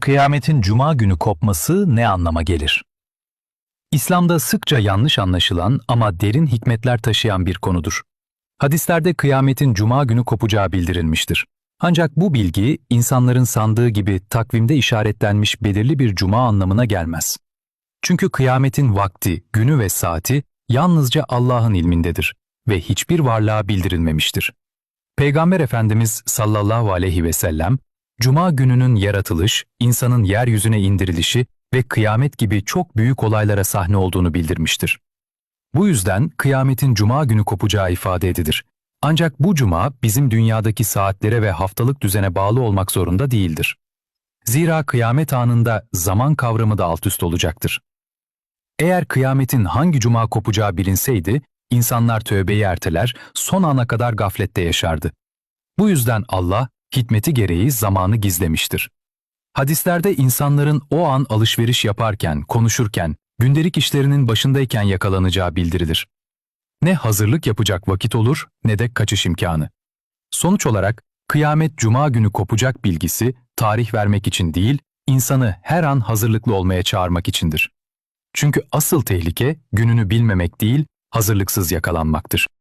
Kıyametin cuma günü kopması ne anlama gelir? İslam'da sıkça yanlış anlaşılan ama derin hikmetler taşıyan bir konudur. Hadislerde kıyametin cuma günü kopacağı bildirilmiştir. Ancak bu bilgi insanların sandığı gibi takvimde işaretlenmiş belirli bir cuma anlamına gelmez. Çünkü kıyametin vakti, günü ve saati yalnızca Allah'ın ilmindedir ve hiçbir varlığa bildirilmemiştir. Peygamber Efendimiz sallallahu aleyhi ve sellem, Cuma gününün yaratılış, insanın yeryüzüne indirilişi ve kıyamet gibi çok büyük olaylara sahne olduğunu bildirmiştir. Bu yüzden kıyametin cuma günü kopacağı ifade edilir. Ancak bu cuma bizim dünyadaki saatlere ve haftalık düzene bağlı olmak zorunda değildir. Zira kıyamet anında zaman kavramı da alt üst olacaktır. Eğer kıyametin hangi cuma kopacağı bilinseydi, insanlar tövbeyi erteler, son ana kadar gaflette yaşardı. Bu yüzden Allah, hikmeti gereği zamanı gizlemiştir. Hadislerde insanların o an alışveriş yaparken, konuşurken, gündelik işlerinin başındayken yakalanacağı bildirilir. Ne hazırlık yapacak vakit olur ne de kaçış imkanı. Sonuç olarak kıyamet cuma günü kopacak bilgisi tarih vermek için değil, insanı her an hazırlıklı olmaya çağırmak içindir. Çünkü asıl tehlike gününü bilmemek değil, hazırlıksız yakalanmaktır.